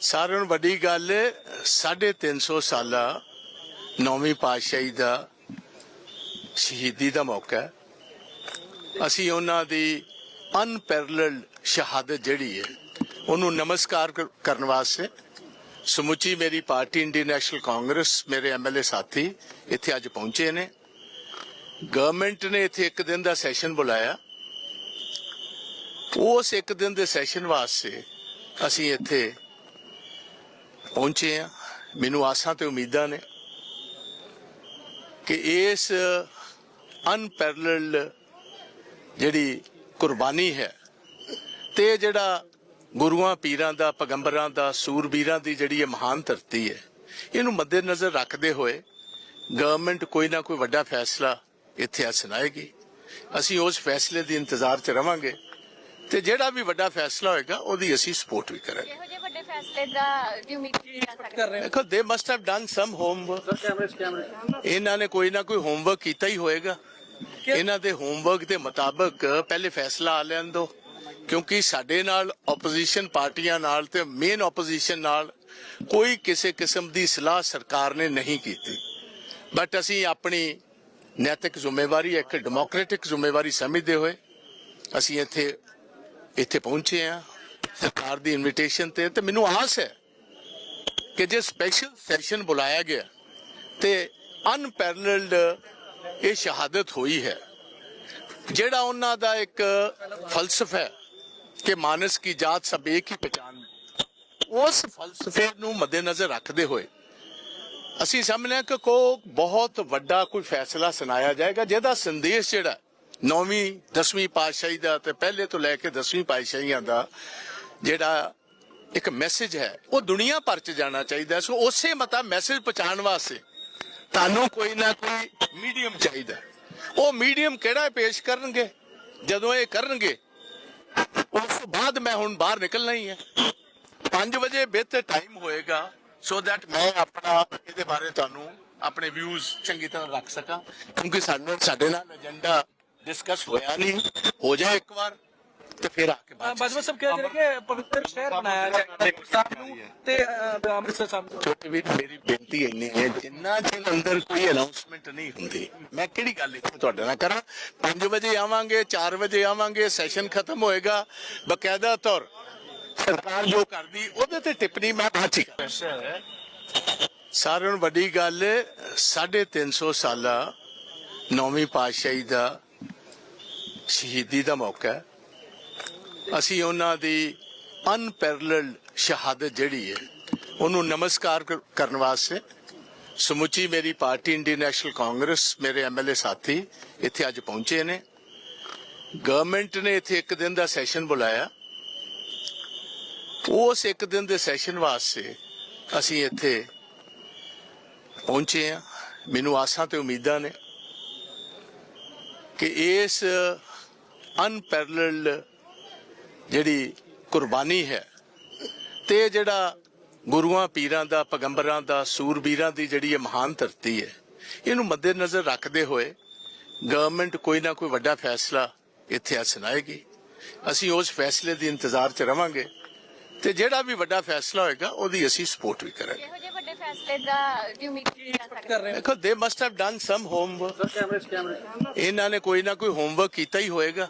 ਸਾਰਿਆਂ ਨੂੰ ਵੱਡੀ ਗੱਲ 350 ਸਾਲਾ ਨੌਵੀਂ ਪਾਤਸ਼ਾਹੀ ਦਾ ਸ਼ਹੀਦੀ ਦਾ ਮੌਕਾ ਹੈ। ਅਸੀਂ ਉਹਨਾਂ ਦੀ ਅਨਪੈਰਲਡ ਸ਼ਹਾਦਤ ਜਿਹੜੀ ਹੈ, ਉਹਨੂੰ ਨਮਸਕਾਰ ਕਰਨ ਵਾਸਤੇ ਸਮੁੱਚੀ ਮੇਰੀ ਪਾਰਟੀ ਇੰਡੀਅਨ ਨੈਸ਼ਨਲ ਕਾਂਗਰਸ, ਮੇਰੇ ਐਮਐਲਏ ਸਾਥੀ ਇੱਥੇ ਅੱਜ ਪਹੁੰਚੇ ਨੇ। ਗਵਰਨਮੈਂਟ ਨੇ ਇੱਥੇ ਇੱਕ ਦਿਨ ਦਾ ਸੈਸ਼ਨ ਬੁਲਾਇਆ। ਉਸ ਇੱਕ ਦਿਨ ਦੇ ਸੈਸ਼ਨ ਵਾਸਤੇ ਅਸੀਂ ਇੱਥੇ ਪਹੁੰਚੇ ਆ ਮੈਨੂੰ ਆਸਾਂ ਤੇ ਉਮੀਦਾਂ ਨੇ ਕਿ ਇਸ ਅਨਪੈਰਲਡ ਜਿਹੜੀ ਕੁਰਬਾਨੀ ਹੈ ਤੇ ਜਿਹੜਾ ਗੁਰੂਆਂ ਪੀਰਾਂ ਦਾ, ਪੈਗੰਬਰਾਂ ਦਾ, ਸੂਰਬੀਰਾਂ ਦੀ ਜਿਹੜੀ ਇਹ ਮਹਾਨ ਧਰਤੀ ਹੈ, ਇਹਨੂੰ ਮੱਦੇਨਜ਼ਰ ਰੱਖਦੇ ਹੋਏ ਗਵਰਨਮੈਂਟ ਕੋਈ ਨਾ ਕੋਈ ਵੱਡਾ ਫੈਸਲਾ ਇੱਥੇ ਅਸਣਾਏਗੀ ਅਸੀਂ ਉਸ ਫੈਸਲੇ ਦੇ ਇੰਤਜ਼ਾਰ 'ਚ ਰਵਾਂਗੇ। ਤੇ ਜਿਹੜਾ ਵੀ ਵੱਡਾ ਫੈਸਲਾ ਹੋਏਗਾ ਉਹਦੀ ਅਸੀਂ ਸਪੋਰਟ ਵੀ ਕਰਾਂਗੇ। ਇਹੋ ਜਿਹੇ ਵੱਡੇ ਫੈਸਲੇ ਦਾ ਦੀ ਉਮੀਦ ਕੀਤੀ ਜਾ ਸਕਦੀ ਹੈ ਦੇਖੋ they must have done some homework ਇਹਨਾਂ ਨੇ ਕੋਈ ਨਾ ਕੋਈ ਹੋਮਵਰਕ ਕੀਤਾ ਹੀ ਹੋਏਗਾ। ਇਹਨਾਂ ਦੇ ਹੋਮਵਰਕ ਦੇ ਮੁਤਾਬਕ ਪਹਿਲੇ ਫੈਸਲਾ ਆ ਲੈਣ ਦੋ ਕਿਉਂਕਿ ਸਾਡੇ ਨਾਲ ਆਪੋਜੀਸ਼ਨ ਪਾਰਟੀਆਂ ਨਾਲ ਤੇ ਮੇਨ ਆਪੋਜੀਸ਼ਨ ਨਾਲ ਕੋਈ ਕਿਸੇ ਕਿਸਮ ਦੀ ਸਲਾਹ ਸਰਕਾਰ ਨੇ ਨਹੀਂ ਕੀਤੀ। ਬਟ ਅਸੀਂ ਆਪਣੀ ਨੈਤਿਕ ਜ਼ਿੰਮੇਵਾਰੀ ਇੱਕ ਡੈਮੋਕ੍ਰੈਟਿਕ ਜ਼ਿੰਮੇਵਾਰੀ ਸਮਝਦੇ ਹੋਏ ਅਸੀਂ ਇੱਥੇ ਇੱਥੇ ਪਹੁੰਚੇ ਆ, ਸਰਕਾਰ ਦੀ ਇਨਵੀਟੇਸ਼ਨ ਤੇ ਤੇ ਮੈਨੂੰ ਆਸ ਹੈ ਕਿ ਜੇ ਸਪੈਸ਼ਲ ਸੈਸ਼ਨ ਬੁਲਾਇਆ ਗਿਆ, ਤੇ ਅਨਪੈਰਲਡ ਇਹ ਸ਼ਹਾਦਤ ਹੋਈ ਹੈ, ਜਿਹੜਾ ਉਹਨਾਂ ਦਾ ਇੱਕ ਫਲਸਫਾ ਹੈ ਕਿ ਮਾਨਸ ਕੀ ਜਾਤ ਸਭ ਇੱਕ ਹੀ ਪਛਾਣ ਉਸ ਫਲਸਫੇ ਨੂੰ ਮੱਦੇਨਜ਼ਰ ਰੱਖਦੇ ਹੋਏ ਅਸੀਂ ਸਮਝਦੇ ਹਾਂ ਕਿ ਕੋ ਬਹੁਤ ਵੱਡਾ ਕੋਈ ਫੈਸਲਾ ਸੁਣਾਇਆ ਜਾਏਗਾ, ਜਿਹਦਾ ਸੰਦੇਸ਼ ਜਿਹੜਾ ਨੌਵੀਂ 10ਵੀਂ ਪਾਤਸ਼ਾਹੀ ਦਾ ਤੇ ਪਹਿਲੇ ਤੋਂ ਲੈ ਕੇ 10ਵੀਂ ਪਾਤਸ਼ਾਹੀਆਂ ਦਾ ਜਿਹੜਾ ਇੱਕ ਮੈਸੇਜ ਹੈ, ਉਹ ਦੁਨੀਆ ਭਰ ਚ ਜਾਣਾ ਚਾਹੀਦਾ ਸੋ ਉਸੇ ਮਤਾ ਮੈਸੇਜ ਪਹੁੰਚਾਉਣ ਵਾਸਤੇ ਤੁਹਾਨੂੰ ਕੋਈ ਨਾ ਕੋਈ ਮੀਡੀਅਮ ਚਾਹੀਦਾ ਉਹ ਮੀਡੀਅਮ ਕਿਹੜਾ ਪੇਸ਼ ਕਰਨਗੇ? ਜਦੋਂ ਇਹ ਕਰਨਗੇ, ਉਸ ਤੋਂ ਬਾਅਦ ਮੈਂ ਹੁਣ ਬਾਹਰ ਨਿਕਲਣਾ ਹੀ ਹੈ। 5 ਵਜੇ ਬਿਹਤਰ ਟਾਈਮ ਹੋਏਗਾ ਸੋ ਦੈਟ ਮੈਂ ਆਪਣਾ ਇਹਦੇ ਬਾਰੇ ਤੁਹਾਨੂੰ ਆਪਣੇ ਵਿਊਜ਼ ਚੰਗੀ ਤਰ੍ਹਾਂ ਰੱਖ ਸਕਾਂ, ਕਿਉਂਕਿ ਸਾਡੇ ਸਾਡੇ ਨਾਲ ਏਜੰਡਾ ਡਿਸਕਸ ਹੋਇਆ ਨਹੀਂ ਹੋ ਜਾਏ ਇੱਕ ਵਾਰ ਤੇ ਫਿਰ ਆ ਕੇ ਬਾਅਦ ਬਾਜਵਾ ਸਾਹਿਬ ਕਹਿ ਰਹੇ ਕਿ ਪਵਿੱਤਰ ਸ਼ਹਿਰ ਬਣਾਇਆ ਗਿਆ। ਸਾਹਿਬ ਨੂੰ ਤੇ ਅੰਮ੍ਰਿਤਸਰ ਸਾਹਿਬ ਨੂੰ ਛੋਟੇ ਵੀਰ ਮੇਰੀ ਬੇਨਤੀ ਇੰਨੀ ਹੈ ਜਿੰਨਾ ਚਿਰ ਅੰਦਰ ਕੋਈ ਅਨਾਉਂਸਮੈਂਟ ਨਹੀਂ ਹੁੰਦੀ ਮੈਂ ਕਿਹੜੀ ਗੱਲ ਇੱਥੇ ਤੁਹਾਡੇ ਨਾਲ ਕਰਾਂ? 5 ਵਜੇ ਆਵਾਂਗੇ 4 ਵਜੇ ਆਵਾਂਗੇ ਸੈਸ਼ਨ ਖਤਮ ਹੋਏਗਾ। ਬਕਾਇਦਾ ਤੌਰ ਸਰਕਾਰ ਜੋ ਕਰਦੀ ਉਹਦੇ ਤੇ ਟਿੱਪਣੀ ਮੈਂ ਬਾਅਦ ਚ। ਸਾਰਿਆਂ ਨੂੰ ਵੱਡੀ ਗੱਲ 350 ਸਾਲਾ ਨੌਵੀਂ ਪਾਤਸ਼ਾਹੀ ਦਾ ਸ਼ਹੀਦੀ ਦਾ ਮੌਕਾ ਹੈ। ਅਸੀਂ ਉਹਨਾਂ ਦੀ ਅਨਪੈਰਲਡ ਸ਼ਹਾਦਤ ਜਿਹੜੀ ਹੈ, ਉਹਨੂੰ ਨਮਸਕਾਰ ਕਰਨ ਵਾਸਤੇ ਸਮੁੱਚੀ ਮੇਰੀ ਪਾਰਟੀ ਇੰਡੀਅਨ ਨੈਸ਼ਨਲ ਕਾਂਗਰਸ, ਮੇਰੇ ਐਮਐਲਏ ਸਾਥੀ ਇੱਥੇ ਅੱਜ ਪਹੁੰਚੇ ਨੇ। ਗਵਰਨਮੈਂਟ ਨੇ ਇੱਥੇ ਇੱਕ ਦਿਨ ਦਾ ਸੈਸ਼ਨ ਬੁਲਾਇਆ। ਉਸ ਇੱਕ ਦਿਨ ਦੇ ਸੈਸ਼ਨ ਵਾਸਤੇ ਅਸੀਂ ਇੱਥੇ ਪਹੁੰਚੇ ਆ ਮੈਨੂੰ ਆਸਾਂ ਤੇ ਉਮੀਦਾਂ ਨੇ ਕਿ ਇਸ ਅਨਪੈਰਲਡ ਜਿਹੜੀ ਕੁਰਬਾਨੀ ਹੈ ਤੇ ਜਿਹੜਾ ਗੁਰੂਆਂ ਪੀਰਾਂ ਦਾ ਪਗੰਬਰਾਂ ਦਾ ਸੂਰਬੀਰਾਂ ਦੀ ਜਿਹੜੀ ਇਹ ਮਹਾਨ ਧਰਤੀ ਹੈ ਇਹਨੂੰ ਮੱਦੇਨਜ਼ਰ ਰੱਖਦੇ ਹੋਏ ਗਵਰਨਮੈਂਟ ਕੋਈ ਨਾ ਕੋਈ ਵੱਡਾ ਫੈਸਲਾ ਇੱਥੇ ਆ ਸੁਣਾਏਗੀ। ਅਸੀਂ ਉਸ ਫੈਸਲੇ ਦੇ ਇੰਤਜ਼ਾਰ 'ਚ ਰਵਾਂਗੇ ਤੇ ਜਿਹੜਾ ਵੀ ਵੱਡਾ ਫੈਸਲਾ ਹੋਏਗਾ ਉਹਦੀ ਅਸੀਂ ਸਪੋਰਟ ਵੀ ਕਰਾਂਗੇ। ਇਹੋ ਜਿਹੇ ਵੱਡੇ ਫੈਸਲੇ ਦਾ ਦੀ ਉਮੀਦ ਕੀਤੀ ਜਾ ਦੇਖੋ they must have done some homework ਇਹਨਾਂ ਨੇ ਕੋਈ ਨਾ ਕੋਈ ਹੋਮਵਰਕ ਕੀਤਾ ਹੀ ਹੋਏਗਾ।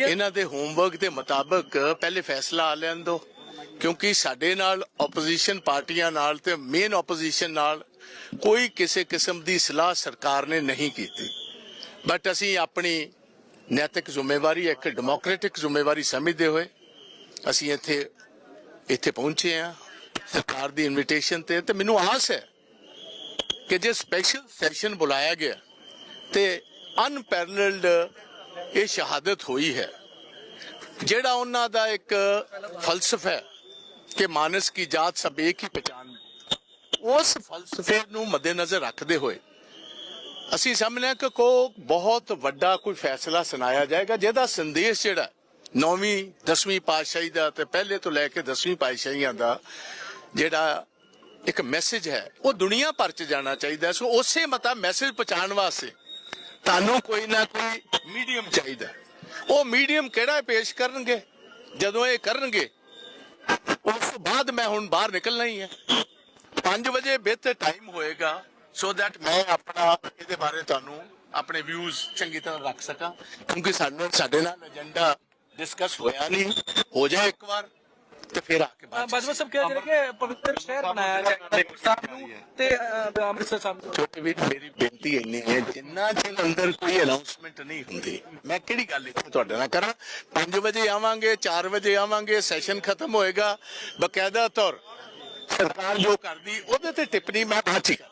ਇਹਨਾਂ ਦੇ ਹੋਮਵਰਕ ਦੇ ਮੁਤਾਬਕ ਪਹਿਲੇ ਫੈਸਲਾ ਆ ਲੈਣ ਦੋ ਕਿਉਂਕਿ ਸਾਡੇ ਨਾਲ ਆਪੋਜੀਸ਼ਨ ਪਾਰਟੀਆਂ ਨਾਲ ਤੇ ਮੇਨ ਆਪੋਜੀਸ਼ਨ ਨਾਲ ਕੋਈ ਕਿਸੇ ਕਿਸਮ ਦੀ ਸਲਾਹ ਸਰਕਾਰ ਨੇ ਨਹੀਂ ਕੀਤੀ। ਬਟ ਅਸੀਂ ਆਪਣੀ ਨੈਤਿਕ ਜ਼ਿੰਮੇਵਾਰੀ, ਇੱਕ ਡੈਮੋਕ੍ਰੈਟਿਕ ਜ਼ਿੰਮੇਵਾਰੀ ਸਮਝਦੇ ਹੋਏ ਅਸੀਂ ਇੱਥੇ ਇੱਥੇ ਪਹੁੰਚੇ ਆ ਸਰਕਾਰ ਦੀ ਇਨਵੀਟੇਸ਼ਨ ਤੇ। ਤੇ ਮੈਨੂੰ ਆਸ ਹੈ ਕਿ ਜੇ ਸਪੈਸ਼ਲ ਸੈਸ਼ਨ ਬੁਲਾਇਆ ਗਿਆ ਤੇ ਅਨਪੈਰਲਡ ਇਹ ਸ਼ਹਾਦਤ ਹੋਈ ਹੈ। ਜਿਹੜਾ ਉਹਨਾਂ ਦਾ ਇੱਕ ਫਲਸਫਾ ਹੈ ਕਿ ਮਾਨਸ ਕੀ ਜਾਤ ਸਭ ਇੱਕ ਹੀ ਪਛਾਣ। ਉਸ ਫਲਸਫੇ ਨੂੰ ਮੱਦੇਨਜ਼ਰ ਰੱਖਦੇ ਹੋਏ ਅਸੀਂ ਸਮਝਦੇ ਕਿ ਕੋ ਬਹੁਤ ਵੱਡਾ ਕੋਈ ਫੈਸਲਾ ਸੁਣਾਇਆ ਜਾਏਗਾ, ਜਿਹਦਾ ਸੰਦੇਸ਼ ਜਿਹੜਾ ਨੌਵੀਂ 10ਵੀਂ ਪਾਤਸ਼ਾਹੀ ਦਾ ਤੇ ਪਹਿਲੇ ਤੋਂ ਲੈ ਕੇ 10ਵੀਂ ਪਾਤਸ਼ਾਹੀਆਂ ਦਾ ਜਿਹੜਾ ਇੱਕ ਮੈਸੇਜ ਹੈ, ਉਹ ਦੁਨੀਆ ਭਰ ਚ ਜਾਣਾ ਚਾਹੀਦਾ ਸੋ ਉਸੇ ਮਤਾ ਮੈਸੇਜ ਪਹੁੰਚਾਉਣ ਵਾਸਤੇ ਤੁਹਾਨੂੰ ਕੋਈ ਨਾ ਕੋਈ ਮੀਡੀਅਮ ਚਾਹੀਦਾ ਉਹ ਮੀਡੀਅਮ ਕਿਹੜਾ ਪੇਸ਼ ਕਰਨਗੇ। ਜਦੋਂ ਇਹ ਕਰਨਗੇ ਤੋਂ ਬਾਅਦ ਮੈਂ ਹੁਣ ਬਾਹਰ ਨਿਕਲਣਾ ਹੀ ਹੈ। 5 ਵਜੇ ਬਿਹਤਰ ਟਾਈਮ ਹੋਏਗਾ ਸੋ ਦੈਟ ਮੈਂ ਆਪਣਾ ਇਹਦੇ ਬਾਰੇ ਤੁਹਾਨੂੰ ਆਪਣੇ ਵਿਊਜ਼ ਚੰਗੀ ਤਰ੍ਹਾਂ ਰੱਖ ਸਕਾਂ, ਕਿਉਂਕਿ ਸਾਨੂੰ ਸਾਡੇ ਨਾਲ ਏਜੰਡਾ ਡਿਸਕਸ ਹੋਇਆ ਨਹੀਂ। ਹੋ ਜਾਏ ਇੱਕ ਵਾਰ। ਤੇ ਫਿਰ ਆ ਕੇ ਬਾਅਦ ਬਾਜਵਾ ਸਾਹਿਬ ਕਹਿ ਰਹੇ ਕਿ ਪਵਿੱਤਰ ਸ਼ਹਿਰ ਬਣਾਇਆ ਜਾਏਗਾ ਸਾਹਿਬ ਨੂੰ ਤੇ ਅੰਮ੍ਰਿਤਸਰ ਸਾਹਿਬ ਨੂੰ। ਛੋਟੇ ਵੀਰ ਮੇਰੀ ਬੇਨਤੀ ਇੰਨੀ ਹੈ ਜਿੰਨਾ ਚਿਰ ਅੰਦਰ ਕੋਈ ਅਨਾਉਂਸਮੈਂਟ ਨਹੀਂ ਹੁੰਦੀ ਮੈਂ ਕਿਹੜੀ ਗੱਲ ਇੱਥੇ ਤੁਹਾਡੇ ਨਾਲ ਕਰਾਂ? 5 ਵਜੇ ਆਵਾਂਗੇ 4 ਵਜੇ ਆਵਾਂਗੇ ਸੈਸ਼ਨ ਖਤਮ ਹੋਏਗਾ। ਬਕਾਇਦਾ ਤੌਰ ਸਰਕਾਰ ਜੋ ਕਰਦੀ ਉਹਦੇ ਤੇ ਟਿੱਪਣੀ ਮੈਂ ਬਾਅਦ ਚ।